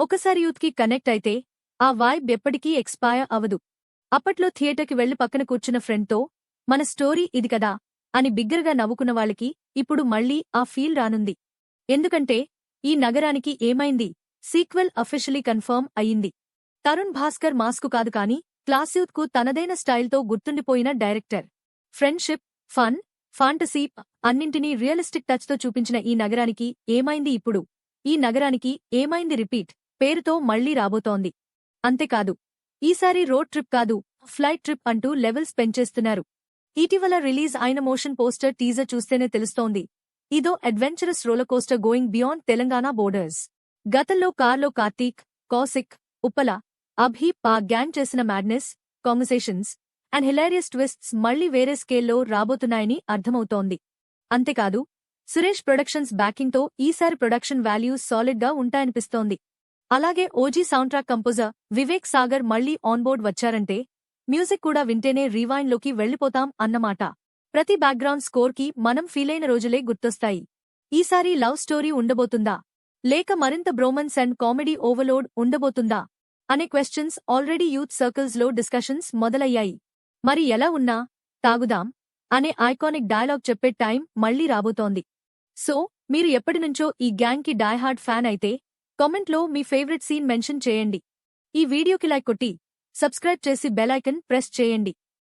ఒకసారి యూత్కి కనెక్ట్ అయితే ఆ వైబ్ ఎప్పటికీ ఎక్స్పైర్ అవదు. అప్పట్లో థియేటర్కి వెళ్ళి పక్కన కూర్చున్న ఫ్రెండ్తో మన స్టోరీ ఇది కదా అని బిగ్గరగా నవ్వుకున్న వాళ్ళకి ఇప్పుడు మళ్ళీ ఆ ఫీల్ రానుంది. ఎందుకంటే ఈ నగరానికి ఏమైంది? సీక్వెల్ అఫీషియలీ కన్ఫర్మ్ అయ్యింది. తరుణ్ భాస్కర్ మాస్కు కాదు కాని క్లాస్యూత్కు తనదైన స్టైల్తో గుర్తుండిపోయిన డైరెక్టర్. ఫ్రెండ్షిప్ ఫన్ ఫాంటసీ అన్నింటినీ రియలిస్టిక్ టచ్తో చూపించిన ఈ నగరానికి ఏమైంది ఇప్పుడు? ఈ నగరానికి ఏమైంది రిపీట్? పేరుతో మళ్ళీ రాబోతోంది. అంతేకాదు ఈసారి రోడ్ ట్రిప్ కాదు ఫ్లైట్ ట్రిప్ అంటూ లెవెల్స్ పెంచేస్తున్నారు. ఇటీవల రిలీజ్ అయిన మోషన్ పోస్టర్ టీజర్ చూస్తేనే తెలుస్తోంది. ఇదో adventurous rollercoaster going beyond Telangana borders. గతంలో కార్లో కార్తీక్ కౌశిక్ ఉప్పల అభి పా గ్యాంగ్ చేసిన madness conversations and hilarious twists మళ్ళీ వేరే స్కేల్లో రాబోతున్నాయని అర్థమవుతోంది. అంతేకాదు సురేష్ ప్రొడక్షన్స్ బ్యాకింగ్తో ఈసారి ప్రొడక్షన్ వాల్యూస్ సాలిడ్గా ఉంటాయనిపిస్తోంది. అలాగే OG soundtrack composer Vivek Sagar మళ్ళీ ఆన్బోర్డ్ వచ్చారంటే మ్యూజిక్ కూడా వింటేనే రీవైండ్లోకి వెళ్ళిపోతాం అన్నమాట. ప్రతి బ్యాక్గ్రౌండ్ స్కోర్కి మనం ఫీలైన రోజులే గుర్తొస్తాయి. ఈసారి లవ్ స్టోరీ ఉండబోతుందా? లేక మరింత బ్రోమన్స్ అండ్ కామెడీ ఓవర్లోడ్ ఉండబోతుందా? అనే క్వశ్చన్స్ ఆల్రెడీ యూత్ సర్కిల్స్లో డిస్కషన్స్ మొదలయ్యాయి. మరి ఎలా ఉన్నా తాగుదాం అనే ఐకానిక్ డైలాగ్ చెప్పే టైం మళ్ళీ రాబోతోంది. సో మీరు ఎప్పటినుంచో ఈ గ్యాంగ్కి డైహార్డ్ ఫ్యాన్ అయితే కామెంట్లో మీ ఫేవరెట్ సీన్ మెన్షన్ చేయండి. ఈ వీడియోకి లైక్ కొట్టి సబ్స్క్రైబ్ చేసి బెల్ ఐకన్ ప్రెస్ చేయండి.